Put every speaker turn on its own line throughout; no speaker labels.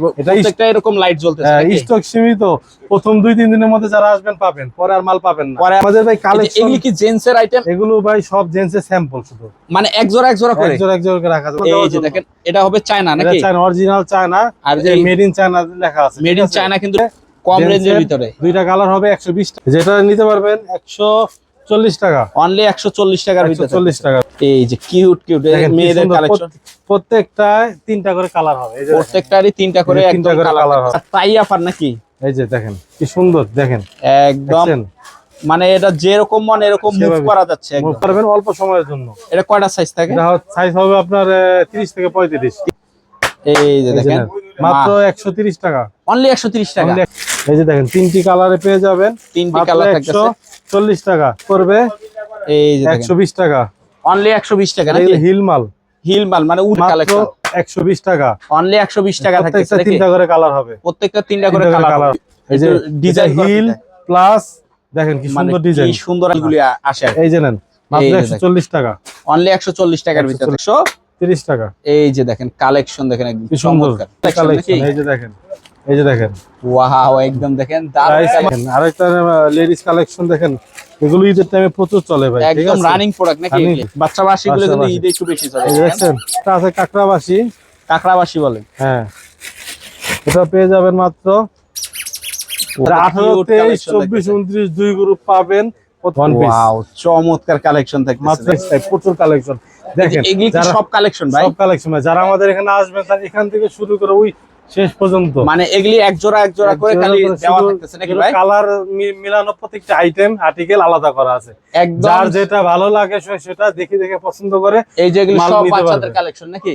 প্রত্যেকটা এরকম লাইট জ্বলতেছে নাকি?
স্টক সীমিত। প্রথম দুই তিন দিনের মধ্যে যারা আসবেন পাবেন। পরে আর মাল পাবেন না।
পরে-
আমাদের ভাই কালেকশন
এগুলি কি আইটেম
এগুলো ভাই সব স্যাম্পল শুধু।
মানে এক জোড়া এক জোড়া করে?
করে রাখা যাবে
এই যে দেখেন এটা হবে চায়না নাকি?
চায়না অরিজিনাল চায়না
আর যে
মেড ইন চায়না লেখা আছে
মেড ইন চায়না কিন্তু কম রেঞ্জের
এর
ভিতরে।
দুইটা কালার হবে একশো বিশ যেটা নিতে পারবেন একশো চল্লিশ টাকা।
অনলি একশো চল্লিশ টাকার ভিতরে
চল্লিশ টাকা।
এই যে কিউট কিউট মেয়েদের। কালেকশন
প্রত্যেকটায় তিনটা করে কালার হবে।
প্রত্যেকটারই তিনটা করে
তিনটা করে
কালার
হবে।
তাই আফার নাকি?
এই যে দেখেন কি সুন্দর দেখেন।
একদম। মানে এটা যেরকম মন এরকম মুভ করা যাচ্ছে একদম।
করবেন অল্প সময়ের জন্য।
এটা কয়টা সাইজ থাকে?
সাইজ হবে আপনার তিরিশ থেকে পঁয়ত্রিশ।
এই যে দেখেন।
মাত্র একশো তিরিশ টাকা।
অনলি একশো তিরিশ টাকা।
এই যে দেখেন তিনটি কালারে পেয়ে যাবেন।
তিনটি কালার থাকতেছে।
চল্লিশ টাকা করবে।
এই যে
একশো বিশ টাকা।
অনলি একশো বিশ টাকা নাকি
হিল মাল
হিল মাল মানে উড কালেকশন
একশো বিশ টাকা।
অনলি একশো বিশ টাকা থাকতেছে নাকি?
তিনটা করে কালার হবে।
প্রত্যেকটা তিনটা করে কালার
এই যে
ডিজাইন
হিল প্লাস দেখেন কি
মানে
সুন্দর
কি সুন্দর এগুলি আসে।
এই যে নেন মাত্র
এই যে
একশো চল্লিশ টাকা।
অনলি একশো চল্লিশ টাকার ভিতরে। একশো
তিরিশ টাকা।
এই যে দেখেন কালেকশন দেখেন একদম চমৎকার।
এই যে দেখেন এই যে দেখেন।
ওয়াও একদম দেখেন
দেখেন আরেকটা লেডিস কালেকশন দেখেন এগুলো ঈদের টাইমে প্রচুর চলে ভাই
একদম রানিং প্রোডাক্ট নাকি? বাচ্চা বাসি গুলো কিন্তু ঈদে একটু বেশি চলে
এটা আছে কাকড়াবাসি।
কাঁকড়া বাসি বলে।
হ্যাঁ। এটা পেয়ে যাবেন মাত্র আঠারো
cute
তেইশ
collection
চব্বিশ
দেখতেছেন।
উনত্রিশ দুই গ্রুপ পাবেন।
চমৎকার কালেকশন
মাত্র প্রচুর কালেকশন দেখেন
সব কালেকশন ভাই?
সব কালেকশন যারা আমাদের এখানে আসবেন তারা এখান থেকে শুরু করে ওই শেষ পর্যন্ত।
মানে এগুলি এক জোড়া এক জোড়া করে খালি দেওয়া থাকতেছে নাকি ভাই?
কালার মিলানো প্রত্যেকটা আইটেম আর্টিকেল আলাদা করা আছে।
একদম।
যার যেটা ভালো লাগে সেটা দেখে দেখে পছন্দ করে
এই যেগুলি সব বাচ্চাদের কালেকশন নাকি?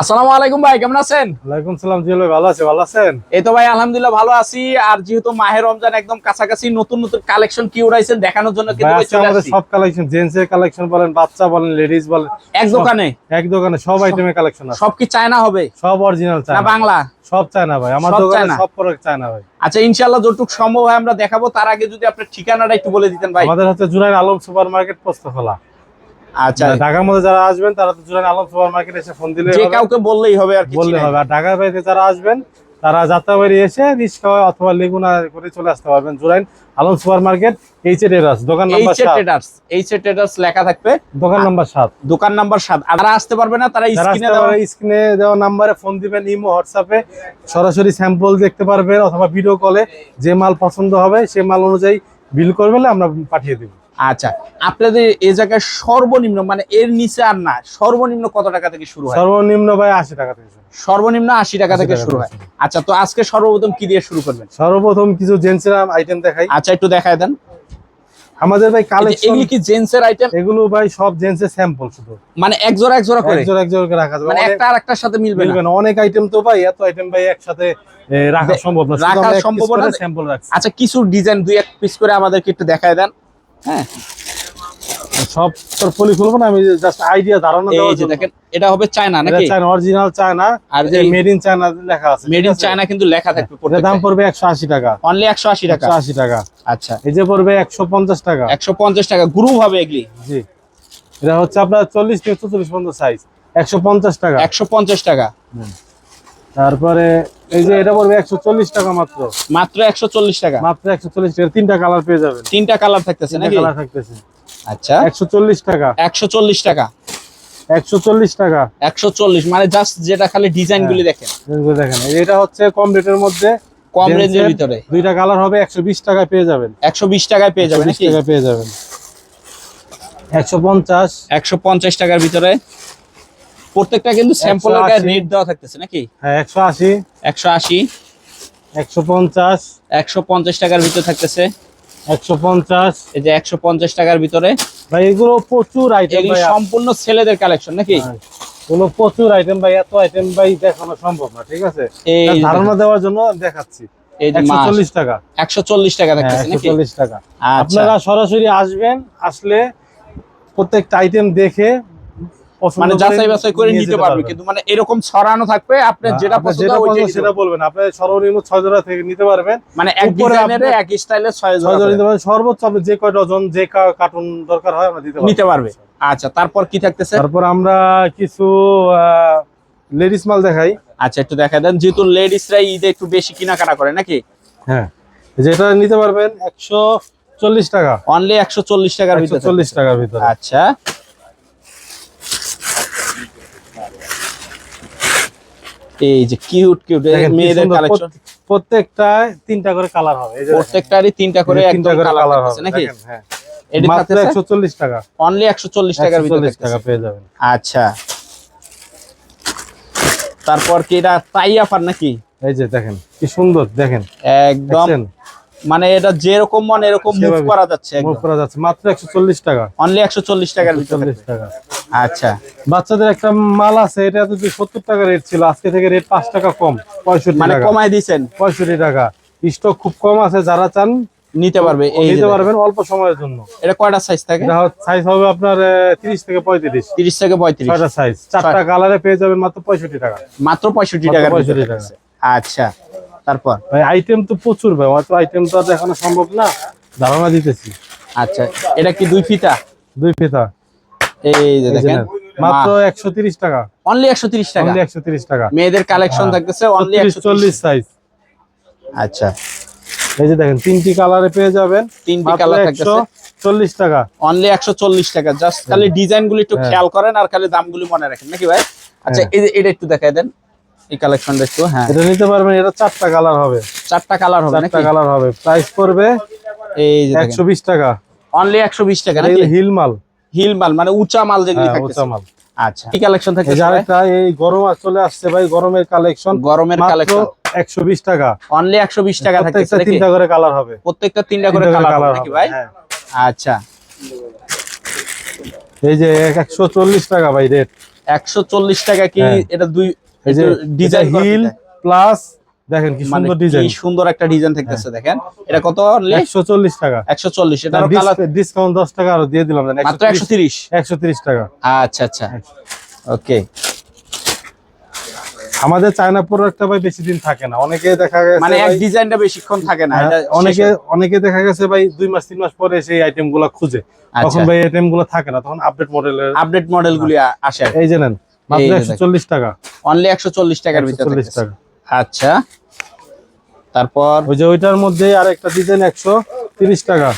আসসালামু আলাইকুম ভাই কেমন আছেন?
ওয়ালাইকুম সালাম জিয়াল ভাই ভালো আছে ভালো আছেন?
এই তো ভাই আলহামদুলিল্লাহ ভালো আছি। আর যেহেতু মাহের রমজান একদম কাছাকাছি নতুন নতুন কালেকশন কি উড়াইছেন দেখানোর জন্য কিন্তু
আমাদের সব কালেকশন জেন্টস এর কালেকশন বলেন বাচ্চা বলেন লেডিস বলেন
এক দোকানে?
এক দোকানে সব আইটেমের কালেকশন আছে।
সব কি চায়না হবে?
সব অরিজিনাল
না
চায়না
বাংলা?
সব চায়না ভাই। আমার দোকানে? সব প্রোডাক্ট চায়না ভাই।
আচ্ছা ইনশাআল্লাহ যতটুকু সম্ভব হয় আমরা দেখাবো। তার আগে যদি আপনার ঠিকানাটা একটু বলে দিতেন ভাই।
আমাদের হচ্ছে জুরাইন আলম সুপার মার্কেট পোস্তখোলা
আচ্ছা
ঢাকার মধ্যে যারা আসবেন তারা তো জুরাইন আলম সুপার মার্কেট এসে ফোন দিলে
যে কাউকে বললেই হবে আর কি
বললে হবে। আর ঢাকার বাইরে যারা আসবেন তারা যাত্রা যাত্রাবাড়ি এসে রিক্সা অথবা লেগুনা করে চলে আসতে পারবেন Jurain Alam super market H terrace দোকান নাম্বার
ট্রেডার্স এইচ ট্রেডার্স লেখা থাকবে।
দোকান নাম্বার সাত।
দোকান নাম্বার সাত। আর যারা আসতে পারবে না তারা স্ক্রিনে দেওয়া
স্ক্রিনে দেওয়া নাম্বারে ফোন দিবেন ইমো হোয়াটসঅ্যাপে। সরাসরি স্যাম্পল দেখতে পারবেন অথবা ভিডিও কলে যে মাল পছন্দ হবে সে মাল অনুযায়ী বিল করবেন আমরা পাঠিয়ে দিব।
আচ্ছা আপনাদের এই জায়গায় সর্বনিম্ন মানে এর নিচে আর না সর্বনিম্ন কত টাকা থেকে শুরু হয়?
সর্বনিম্ন ভাই আশি টাকা থেকে
সর্বনিম্ন আশি টাকা থেকে শুরু হয়। আচ্ছা তো আজকে সর্বপ্রথম কি দিয়ে শুরু করবেন?
সর্বপ্রথম কিছু জেন্টসের আইটেম দেখাই।
আচ্ছা একটু দেখায় দেন।
আমাদের ভাই কালেকশন
এগুলি কি জেন্টসের আইটেম
এগুলো ভাই সব জেন্টসের স্যাম্পল শুধু।
মানে এক জোড়া এক জোড়া করে?
একজোড় একজোড় করে রাখা যাবে।
মানে একটা আর একটার সাথে মিলবে না?
অনেক আইটেম তো ভাই এত আইটেম ভাই একসাথে রাখা সম্ভব না।
রাখা সম্ভব না।
স্যাম্পল রাখছি।
আচ্ছা কিছু ডিজাইন দুই এক পিস করে আমাদেরকে একটু দেখায় দেন। হ্যাঁ।
সব তোর পলি খুলবো না আমি জাস্ট আইডিয়া ধারণা দেওয়ার জন্য।
দেখেন এটা হবে চায়না নাকি?
চায়না অরিজিনাল চায়না
আর
যে মেড ইন চায়না লেখা আছে
মেড ইন চায়না কিন্তু লেখা থাকবে
এটার দাম পড়বে একশো আশি টাকা।
অনলি একশো আশি টাকা?
একশো আশি টাকা।
আচ্ছা।
এই যে পড়বে একশো পঞ্চাশ টাকা।
একশো পঞ্চাশ টাকা গ্রুপ হবে এগুলি?
জি। এটা হচ্ছে আপনার চল্লিশ থেকে চল্লিশ পর্যন্ত সাইজ একশো পঞ্চাশ টাকা।
একশো পঞ্চাশ টাকা।
তারপরে এই যে এটা পড়বে একশো চল্লিশ টাকা মাত্র।
মাত্র একশো চল্লিশ টাকা।
মাত্র একশো চল্লিশ টাকা। তিনটা কালার পেয়ে যাবেন।
তিনটা কালার থাকতেছে নাকি?
কালার থাকতেছে।
আচ্ছা।
একশো চল্লিশ টাকা।
একশো চল্লিশ টাকা।
একশো চল্লিশ টাকা।
একশো চল্লিশ মানে জাস্ট যেটা খালি ডিজাইন গুলি দেখেন।
দেখেন। এটা হচ্ছে কম রেটের মধ্যে
কম রেঞ্জের ভিতরে।
দুইটা কালার হবে একশো বিশ টাকায় পেয়ে যাবেন।
একশো বিশ টাকায় পেয়ে যাবেন
120
নাকি?
টাকায় পেয়ে যাবেন। একশো পঞ্চাশ।
একশো পঞ্চাশ টাকার ভিতরে। প্রত্যেকটা কিন্তু স্যাম্পলের গায়ে রেট দেওয়া থাকতেছে নাকি?
হ্যাঁ একশো আশি।
একশো আশি।
একশো পঞ্চাশ।
একশো পঞ্চাশ টাকার ভিতরে থাকতেছে।
একশো পঞ্চাশ।
এই যে একশো পঞ্চাশ টাকার ভিতরে।
ভাই এগুলো প্রচুর আইটেম ভাই।
সম্পূর্ণ ছেলেদের কালেকশন নাকি?
হ্যাঁ, এগুলো প্রচুর আইটেম ভাই। এত আইটেম ভাই দেখানো সম্ভব না ঠিক আছে? ধারণা দেওয়ার জন্য দেখাচ্ছি। টাকা।
একশো চল্লিশ টাকা
হ্যাঁ
থাকতেছে
চল্লিশ টাকা।
আচ্ছা।
আপনারা সরাসরি আসবেন আসলে প্রত্যেকটা আইটেম দেখে
মানে যাচাই বাছাই করে নিতে পারবে। কিন্তু মানে এরকম ছড়ানো থাকবে আপনার
হ্যাঁ,
যেটা পছন্দ ওইটাই
সেটা বলবেন আপনি সর্বনিম্ন ছয় জোড়া থেকে নিতে পারবেন।
মানে এক ডিজাইনের এক ছয়
ছয়
জোড়া
জোড়া নিতে পারবেন। সর্বোচ্চ আপনি যে কয়টা ওজন যে কার্টুন দরকার হয় আমরা দিতে
নিতে পারবে। আচ্ছা তারপর কি থাকতেছে?
তারপর আমরা কিছু লেডিস মাল দেখাই।
আচ্ছা একটু দেখা দেন। যেহেতু লেডিসরা ঈদে একটু বেশি কেনাকাটা করে নাকি?
হ্যাঁ যেটা নিতে পারবেন একশো চল্লিশ টাকা।
অনলি একশো চল্লিশ টাকার
একশো
ভিতরে
চল্লিশ টাকার ভিতরে।
আচ্ছা। এই যে কিউট কিউট মেয়েদের কালেকশন
প্রত্যেকটায় তিনটা করে কালার হবে।
প্রত্যেকটারই তিনটা করে একদম
তিনটা করে
কালার
হবে।
নাকি?
হ্যাঁ।
এটি
মাত্র টাকা।
অনলি একশো চল্লিশ টাকার ভিতরে
টাকা পেয়ে যাবেন।
আচ্ছা। তারপর কি এটা টাই আফার নাকি?
এই যে দেখেন কি সুন্দর দেখেন।
একদম। মানে এটা যেরকম মন এরকম মুভ করা যাচ্ছে
মুভ করা যাচ্ছে। মাত্র একশো চল্লিশ টাকা।
অনলি একশো চল্লিশ টাকার ভিতরে
চল্লিশ টাকা।
আচ্ছা।
বাচ্চাদের একটা মাল আছে এটা যদি সত্তর টাকা রেট ছিল আজকে থেকে রেট পাঁচ টাকা কম পঁয়ষট্টি
মানে
টাকা।
কমাই দিছেন
পঁয়ষট্টি টাকা। স্টক খুব কম আছে যারা চান
নিতে পারবে এই
নিতে পারবেন অল্প সময়ের জন্য।
এটা কয়টা সাইজ থাকে?
এটা সাইজ হবে আপনার তিরিশ থেকে পঁয়ত্রিশ।
তিরিশ থেকে পঁয়ত্রিশ।
ছয়টা সাইজ চারটা কালারে পেয়ে যাবেন মাত্র পঁয়ষট্টি টাকা।
মাত্র পঁয়ষট্টি
মাত্র 65 টাকা।
আচ্ছা। তারপর?
ভাই আইটেম তো প্রচুর ভাই অত আইটেম তো আর দেখানো সম্ভব না। ধারণা দিতেছি।
আচ্ছা এটা কি দুই ফিতা?
দুই ফিতা। এই যে
দেখেন
মাত্র একশো তিরিশ টাকা।
অনলি একশো তিরিশ টাকা?
অনলি একশো তিরিশ টাকা।
মেয়েদের কালেকশন
হ্যাঁ।
থাকতেছে অনলি
চল্লিশ
একশো
চল্লিশ সাইজ
আচ্ছা।
এই যে দেখেন তিনটি কালারে পেয়ে যাবেন।
তিনটি কালার থাকতেছে।
চল্লিশ টাকা।
অনলি একশো চল্লিশ টাকা। জাস্ট খালি ডিজাইন গুলি একটু
হ্যাঁ।
খেয়াল করেন আর খালি দামগুলি মনে রাখেন। নাকি ভাই? আচ্ছা
হ্যাঁ।
এই যে এটা একটু দেখাই দেন। এই কালেকশনটা একটু হ্যাঁ।
এটা নিতে পারবেন এটা চারটা কালার হবে।
চারটা কালার হবে
চারটা কালার হবে। প্রাইস পড়বে
এই যে
একশো বিশ টাকা।
অনলি একশো বিশ টাকা নাকি?
হিল মাল।
হিল মাল মানে উঁচা মাল যেগুলি
হ্যাঁ,
থাকতেছে।
উঁচা মাল।
আচ্ছা। কি কালেকশন
এই
থাকতেছে
যে
ভাই?
আরেকটা এই গরম চলে আসছে ভাই গরমের কালেকশন
গরমের কালেকশন
একশো বিশ টাকা।
অনলি একশো বিশ টাকা থাকতেছে
প্রত্যেকটা তিনটা করে কালার হবে।
প্রত্যেকটা তিনটা করে কালার
colour
নাকি ভাই?
হ্যাঁ।
আচ্ছা।
এই যে একশো চল্লিশ টাকা ভাই রেট
একশো চল্লিশ টাকা কি
হ্যাঁ।
এটা দুই একটা
আমাদের চায়না প্রোডাক্টটা ভাই বেশি দিন থাকে না। অনেকে দেখা গেছে
মানে এক ডিজাইনটা বেশিক্ষণ থাকে না
হ্যাঁ, অনেকে অনেকে দেখা গেছে ভাই দুই মাস তিন মাস পরে সেই আইটেমগুলো খুঁজে। তখন ভাই আইটেমগুলো থাকে না তখন আপডেট মডেলের
আপডেট মডেলগুলি আসে
এই জানেন 140 টাকা।
টাকার
টাকা।
আচ্ছা। তারপর
ওই যে ওইটার মধ্যে আর একটা ডিজাইন 130 টাকা।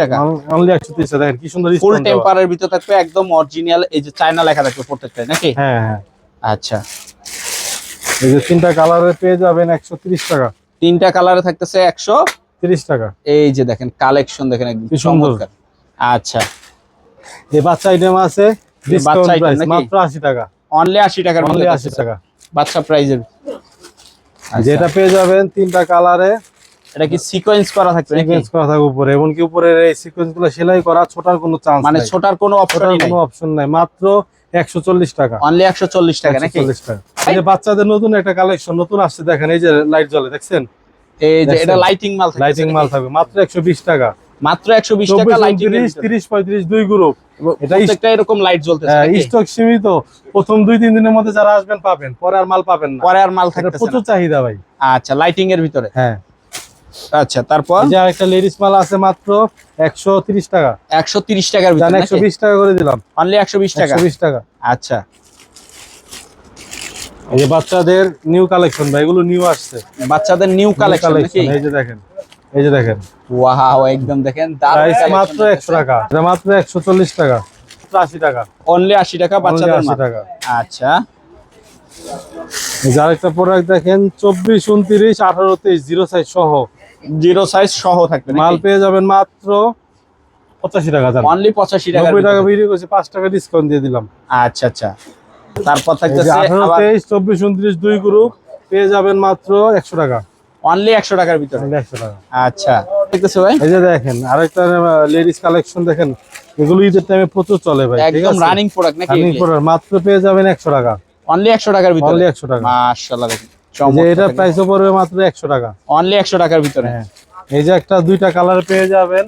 টাকা।
অনলি 130 টাকা। কি সুন্দর
ফুল টেম্পারের ভিতরে থাকবে একদম এই যে চায়না লেখা থাকবে নাকি?
হ্যাঁ হ্যাঁ।
আচ্ছা।
তিনটা পেয়ে যাবেন 130 টাকা।
তিনটা থাকতেছে
130 টাকা।
এই যে দেখেন কালেকশন দেখেন একদম আচ্ছা।
বাচ্চা আইটেম আছে
নাকি?
মাত্র টাকা।
অনলি টাকার মধ্যে।
টাকা।
বাচ্চা প্রাইজের
যেটা পেয়ে যাবেন তিনটা কালারে
এটা কি সিকোয়েন্স করা থাকবে
সিকোয়েন্স করা উপরে এই সেলাই করা ছোটার কোনো চান্স
মানে ছোটার কোনো
ছোটার
নাই।
কোনো অপশন নাই মাত্র টাকা।
অনলি নাকি?
140 টাকা। এই যে বাচ্চাদের নতুন একটা কালেকশন নতুন আসছে দেখেন এই যে লাইট জ্বলে দেখছেন?
এই যে এটা লাইটিং মাল থাকবে
লাইটিং মাল থাকবে মাত্র একশো বিশ টাকা।
মাত্র একশো বিশ টাকা লাইটিং
উনত্রিশ তিরিশ পঁয়ত্রিশ দুই গ্রুপ
প্রত্যেকটা এরকম লাইট জ্বলতেছে
স্টক সীমিত। প্রথম দুই তিন দিনের মধ্যে যারা আসবেন পাবেন পরে আর মাল পাবেন না।
পরে আর মাল থাকতেছে
প্রচুর চাহিদা ভাই।
আচ্ছা লাইটিং এর ভিতরে?
হ্যাঁ।
আচ্ছা তারপর?
যে আরেকটা লেডিস মাল আছে মাত্র একশো তিরিশ টাকা।
একশো তিরিশ টাকার ভিতরে
টাকা করে দিলাম।
অনলি টাকা?
টাকা।
আচ্ছা।
এই যে বাচ্চাদের নিউ কালেকশন ভাই এগুলো নিউ আসছে।
বাচ্চাদের নিউ কালেকশন
এই যে দেখেন। এই যে দেখেন।
ওয়াও একদম দেখেন
প্রাইস মাত্র একশো টাকা। এটা মাত্র একশো চল্লিশ টাকা। মাত্র আশি টাকা।
অনলি আশি টাকা বাচ্চাদের
80
মাল।
টাকা।
আচ্ছা।
এই যে আরেকটা প্রোডাক্ট দেখেন চব্বিশ উনত্রিশ আঠারো তেইশ জিরো সাইজ সহ।
জিরো সাইজ সহ থাকবে
মাল পেয়ে যাবেন মাত্র পঁচাশি টাকা জান
অনলি পঁচাশি টাকা
নব্বই টাকা বিক্রি করছি পাঁচ টাকা ডিসকাউন্ট দিয়ে দিলাম।
আচ্ছা আচ্ছা। তারপর থাকতেছে
আঠারো তেইশ চব্বিশ উনত্রিশ দুই গ্রুপ পেয়ে যাবেন মাত্র একশো টাকা।
অনলি একশো টাকার ভিতরে?
একশো টাকা।
আচ্ছা। দেখতেছে ভাই?
এই যে দেখেন আরেকটা লেডিস কালেকশন দেখেন এগুলো ঈদের টাইমে প্রচুর চলে ভাই
একদম রানিং প্রোডাক্ট নাকি
রানিং প্রোডাক্ট মাত্র পেয়ে যাবেন একশো টাকা।
অনলি একশো টাকার ভিতরে?
অনলি একশো টাকা।
মাশাআল্লাহ দেখেন
এটা প্রাইসও পড়বে মাত্র একশো টাকা।
অনলি একশো টাকার ভিতরে?
হ্যাঁ। এই যে একটা দুইটা কালার পেয়ে যাবেন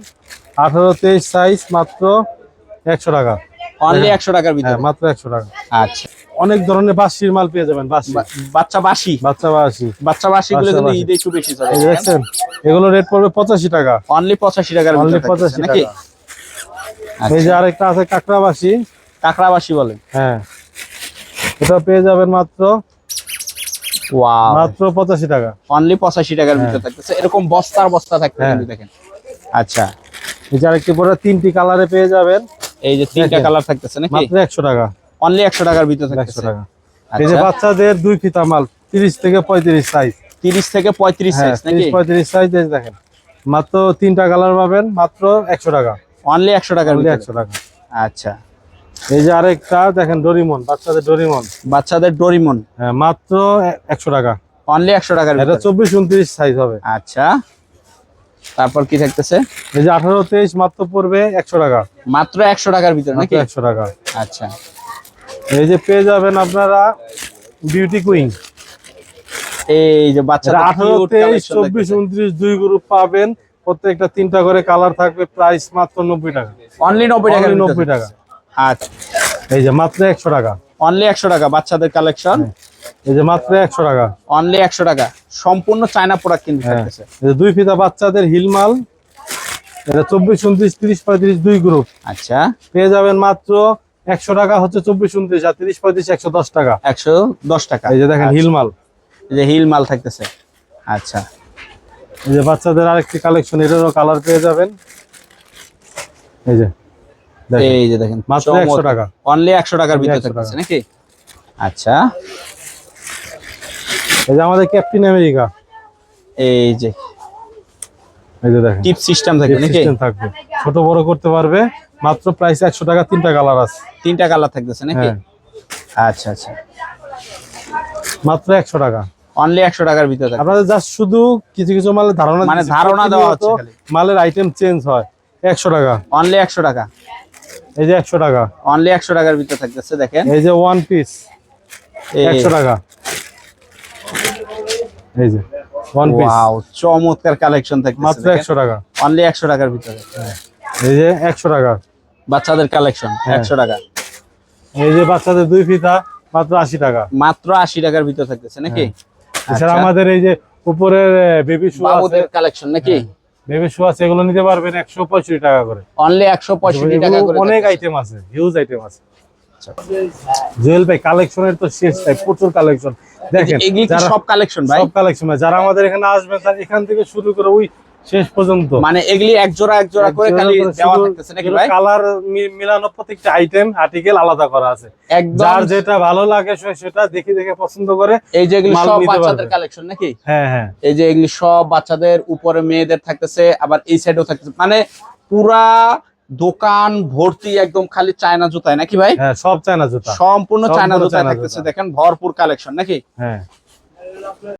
আঠারো তেইশ সাইজ মাত্র একশো টাকা।
অনলি একশো টাকার ভিতরে।
হ্যাঁ মাত্র একশো টাকা।
আচ্ছা।
অনেক ধরনের বাসির মাল পেয়ে যাবেন বাসি
বাচ্চা বাসি
বাচ্চা বাসি
বাচ্চা বাসি গুলো কিন্তু ঈদে একটু বেশি চলে
এই যে দেখছেন এগুলো রেট পড়বে পঁচাশি টাকা।
অনলি পঁচাশি টাকার
অনলি
ভিতরে
পঁচাশি
থাকতেছে নাকি?
টাকা। এই যে আরেকটা আছে কাঁকড়া বাসি
কাঁকড়া বাসি বলে
হ্যাঁ। এটা পেয়ে যাবেন মাত্র
ওয়াও
মাত্র পঁচাশি টাকা।
অনলি পঁচাশি টাকার ভিতরে থাকতেছে। এরকম বস্তার বস্তা
হ্যাঁ।
দেখেন। আচ্ছা।
এই যে আরেকটি পরে তিনটি কালারে পেয়ে যাবেন।
এই যে তিনটা কালার থাকতেছে নাকি?
মাত্র একশো টাকা।
অনলি একশো টাকার ভিতরে থাকতেছে।
টাকা। এই যে
আচ্ছা
বাচ্চাদের দুই ফিতা মাল তিরিশ থেকে পঁয়ত্রিশ সাইজ
তিরিশ থেকে পঁয়ত্রিশ
হ্যাঁ
সাইজ নাকি?
তিরিশ পঁয়ত্রিশ সাইজ দেখেন। মাত্র তিনটা কালার পাবেন মাত্র একশো টাকা।
অনলি একশো টাকার
Only
ভিতরে।
একশো টাকা।
আচ্ছা।
এই যে আরেকটা দেখেন ডরিমন বাচ্চাদের ডরিমন
বাচ্চাদের ডোরিমন
হ্যাঁ মাত্র এ- একশো টাকা।
অনলি একশো টাকার
এটা
ভিতরে।
চব্বিশ উনত্রিশ সাইজ হবে।
আচ্ছা। তারপর কি থাকতেছে?
এই যে আঠারো তেইশ মাত্র পড়বে একশো টাকা।
মাত্র একশো টাকার ভিতরে নাকি?
একশো টাকা।
আচ্ছা।
এই যে পেয়ে যাবেন আপনারা বিউটি কুইন
এই যে
তেইশ
collection
চব্বিশ
দেখতেছে।
উনত্রিশ দুই গ্রুপ পাবেন। প্রত্যেকটা তিনটা করে কালার থাকবে প্রাইস মাত্র নব্বই টাকা।
অনলি নব্বই টাকা
Only
ভিতরে
90 টাকা।
আচ্ছা।
এই যে মাত্র একশো টাকা।
অনলি একশো টাকা বাচ্চাদের কালেকশন
এই যে মাত্র একশো টাকা।
অনলি একশো টাকা। সম্পূর্ণ চায়না প্রোডাক্ট কিন্তু
হ্যাঁ।
থাকতেছে।
এই দুই ফিতা বাচ্চাদের হিল মাল এটা চব্বিশ উনত্রিশ তিরিশ পঁয়ত্রিশ দুই গ্রুপ
আচ্ছা।
পেয়ে যাবেন মাত্র একশো টাকা হচ্ছে চব্বিশ উনত্রিশ আর তিরিশ পঁয়ত্রিশ একশো দশ টাকা।
একশো দশ টাকা।
এই যে দেখেন হিল মাল
এই যে হিল মাল থাকতেছে। আচ্ছা।
এই যে বাচ্চাদের আরেকটি কালেকশন এটারও কালার পেয়ে যাবেন। এই যে
এই যে দেখেন
মাত্র 100 টাকা।
অনলি একশো টাকার ভিতরে থাকতেছে নাকি? আচ্ছা।
এই যে আমাদের ক্যাপ্টেন আমেরিকা
এই যে
এই যে দেখেন।
টিপ সিস্টেম থাকবে নাকি?
সিস্টেম থাকবে। ছোট বড় করতে পারবে মাত্র প্রাইস একশো টাকা তিনটা কালার আছে।
তিনটা কালার থাকতেছে নাকি?
হ্যাঁ।
আচ্ছা আচ্ছা।
মাত্র একশো টাকা।
অনলি একশো টাকার ভিতরে
আপনাদের জাস্ট শুধু কিছু কিছু মালের ধারণা
মানে ধারণা দেওয়া হচ্ছে খালি।
মালের আইটেম চেঞ্জ হয়। একশো টাকা।
অনলি একশো টাকা।
এই যে একশো টাকা।
অনলি একশো টাকার ভিতরে থাকতেছে দেখেন।
এই যে ওয়ান পিস
এই-
একশো টাকা। এই যে ওয়ান পিস
ওয়াও চমৎকার কালেকশন
মাত্র
থাকতেছে
একশো টাকা।
অনলি একশো টাকার ভিতরে।
এই যে একশো টাকা।
বাচ্চাদের কালেকশন
হ্যাঁ।
একশো টাকা।
এই যে বাচ্চাদের দুই ফিতা মাত্র আশি টাকা।
মাত্র আশি টাকার ভিতরে থাকতেছে নাকি?
এছাড়া
আচ্ছা।
আমাদের এই যে উপরের বেবি শু আছে।
কালেকশন নাকি?
বেবি শু আছে এগুলো নিতে পারবেন একশো পঁয়ষট্টি টাকা করে।
অনলি একশো পঁয়ষট্টি টাকা করে
অনেক আইটেম আছে হিউজ আইটেম আছে। জুয়েল ভাই কালেকশনের তো শেষ প্রচুর কালেকশন দেখেন
সব কালেকশন ভাই?
সব কালেকশন যারা আমাদের এখানে আসবেন তার এখান থেকে শুরু করে ওই শেষ পর্যন্ত।
মানে এগুলি এক জোড়া এক জোড়া করে খালি দেওয়া থাকতেছে নাকি ভাই?
কালার মিলানো প্রত্যেকটা আইটেম আর্টিকেল আলাদা করা আছে।
একদম।
যার যেটা ভালো লাগে সেটা দেখে দেখে পছন্দ করে
এই যে এগুলি সব বাচ্চাদের কালেকশন নাকি?
হ্যাঁ হ্যাঁ।
এই যে এগুলি সব বাচ্চাদের উপরে মেয়েদের থাকতেছে আবার এই সাইডেও থাকতেছে। মানে পুরা দোকান ভর্তি একদম খালি চায়না জুতায় নাকি ভাই?
হ্যাঁ সব চায়না জুতা।
সম্পূর্ণ চায়না জুতায় থাকতেছে দেখেন ভরপুর কালেকশন নাকি?
হ্যাঁ।